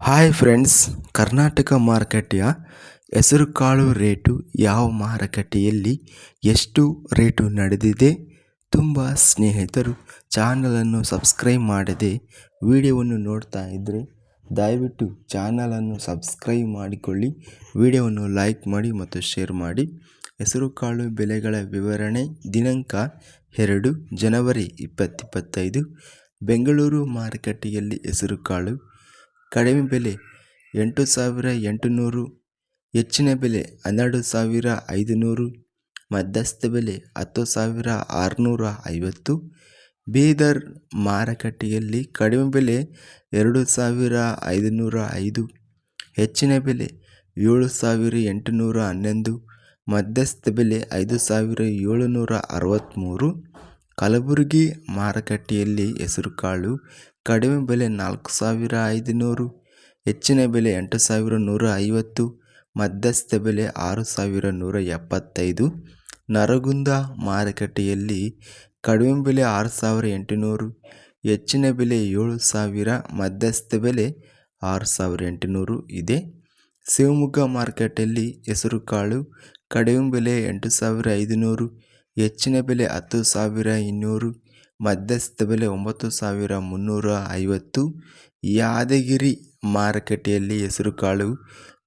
Hi friends Karnataka ಮಾರುಕಟ್ಟೆಯ ಹೆಸರುಕಾಳು rate ಯಾವ ಮಾರುಕಟ್ಟೆಯಲ್ಲಿ ಎಷ್ಟು ರೇಟು ನಡೆದಿದೆ? ತುಂಬ ಸ್ನೇಹಿತರು ಚಾನಲನ್ನು ಸಬ್ಸ್ಕ್ರೈಬ್ ಮಾಡದೆ ವಿಡಿಯೋವನ್ನು ನೋಡ್ತಾ ಇದ್ದರೆ ದಯವಿಟ್ಟು ಚಾನಲನ್ನು ಸಬ್ಸ್ಕ್ರೈಬ್ ಮಾಡಿಕೊಳ್ಳಿ, ವಿಡಿಯೋವನ್ನು ಲೈಕ್ ಮಾಡಿ ಮತ್ತು ಶೇರ್ ಮಾಡಿ. ಹೆಸರುಕಾಳು ಬೆಲೆಗಳ ವಿವರಣೆ, ದಿನಾಂಕ ಎರಡು ಜನವರಿ ಇಪ್ಪತ್ತಿಪ್ಪತ್ತೈದು ಬೆಂಗಳೂರು ಮಾರುಕಟ್ಟೆಯಲ್ಲಿ ಹೆಸರುಕಾಳು ಕಡಿಮೆ ಬೆಲೆ, ಎಂಟು ಸಾವಿರ ಎಂಟುನೂರು. ಹೆಚ್ಚಿನ ಬೆಲೆ, ಹನ್ನೆರಡು ಸಾವಿರ ಐದುನೂರು. ಮಧ್ಯಸ್ಥ ಬೆಲೆ, ಹತ್ತು ಸಾವಿರ ಆರುನೂರ ಐವತ್ತು. ಬೀದರ್ ಮಾರುಕಟ್ಟೆಯಲ್ಲಿ ಕಡಿಮೆ ಬೆಲೆ, ಎರಡು ಸಾವಿರ ಐದುನೂರ ಐದು. ಹೆಚ್ಚಿನ ಬೆಲೆ, ಏಳು ಸಾವಿರ ಎಂಟುನೂರ ಹನ್ನೊಂದು. ಮಧ್ಯಸ್ಥ ಬೆಲೆ, ಐದು ಸಾವಿರ ಏಳುನೂರ ಅರವತ್ತ್ಮೂರು. ಕಲಬುರಗಿ ಮಾರುಕಟ್ಟೆಯಲ್ಲಿ ಹೆಸರುಕಾಳು ಕಡಿಮೆ ಬೆಲೆ ನಾಲ್ಕು ಸಾವಿರ ಐದುನೂರು, ಹೆಚ್ಚಿನ ಬೆಲೆ ಎಂಟು ಸಾವಿರ ನೂರ ಐವತ್ತು, ಮಧ್ಯಸ್ಥ ಬೆಲೆ ಆರು ಸಾವಿರ ನೂರ ಎಪ್ಪತ್ತೈದು. ನರಗುಂದ ಮಾರುಕಟ್ಟೆಯಲ್ಲಿ ಕಡಿಮೆ ಬೆಲೆ ಆರು ಸಾವಿರ ಎಂಟುನೂರು, ಹೆಚ್ಚಿನ ಬೆಲೆ ಏಳು ಸಾವಿರ, ಮಧ್ಯಸ್ಥ ಬೆಲೆ ಆರು ಸಾವಿರ ಎಂಟುನೂರು ಇದೆ. ಶಿವಮೊಗ್ಗ ಮಾರುಕಟ್ಟೆಯಲ್ಲಿ ಹೆಸರುಕಾಳು ಕಡಿಮೆ ಬೆಲೆ ಎಂಟು ಸಾವಿರ ಐದುನೂರು, ಹೆಚ್ಚಿನ ಬೆಲೆ ಹತ್ತು ಸಾವಿರ ಇನ್ನೂರು ಮಧ್ಯಸ್ಥ ಬೆಲೆ ಒಂಬತ್ತು ಸಾವಿರ ಮುನ್ನೂರ ಐವತ್ತು ಯಾದಗಿರಿ ಮಾರುಕಟ್ಟೆಯಲ್ಲಿ ಹೆಸರುಕಾಳು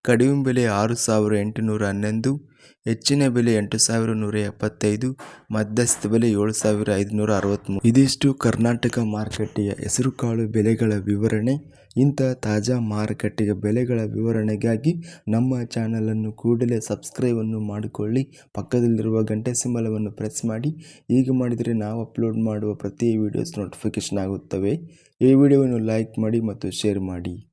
ಕಡಿಮೆ ಬೆಲೆ ಆರು ಸಾವಿರ ಎಂಟುನೂರ ಹನ್ನೊಂದು ಹೆಚ್ಚಿನ ಬೆಲೆ ಎಂಟು ಸಾವಿರ ನೂರ ಎಪ್ಪತ್ತೈದು, ಮಧ್ಯಸ್ಥ ಬೆಲೆ ಏಳು ಸಾವಿರ ಐದುನೂರ ಅರವತ್ತ್ಮೂರು ಇದಿಷ್ಟು ಕರ್ನಾಟಕ ಮಾರುಕಟ್ಟೆಯ ಹೆಸರುಕಾಳು ಬೆಲೆಗಳ ವಿವರಣೆ. ಇಂಥ ತಾಜಾ ಮಾರುಕಟ್ಟೆಯ ಬೆಲೆಗಳ ವಿವರಣೆಗಾಗಿ ನಮ್ಮ ಚಾನಲನ್ನು ಕೂಡಲೇ ಸಬ್ಸ್ಕ್ರೈಬನ್ನು ಮಾಡಿಕೊಳ್ಳಿ. ಪಕ್ಕದಲ್ಲಿರುವ ಗಂಟೆ ಸಿಂಬಲವನ್ನು ಪ್ರೆಸ್ ಮಾಡಿ. ಹೀಗೆ ಮಾಡಿದರೆ ನಾವು ಅಪ್ಲೋಡ್ ಮಾಡುವ ಪ್ರತಿ ವೀಡಿಯೋಸ್ ನೋಟಿಫಿಕೇಷನ್ ಆಗುತ್ತವೆ. ಈ ವಿಡಿಯೋವನ್ನು ಲೈಕ್ ಮಾಡಿ ಮತ್ತು ಶೇರ್ ಮಾಡಿ.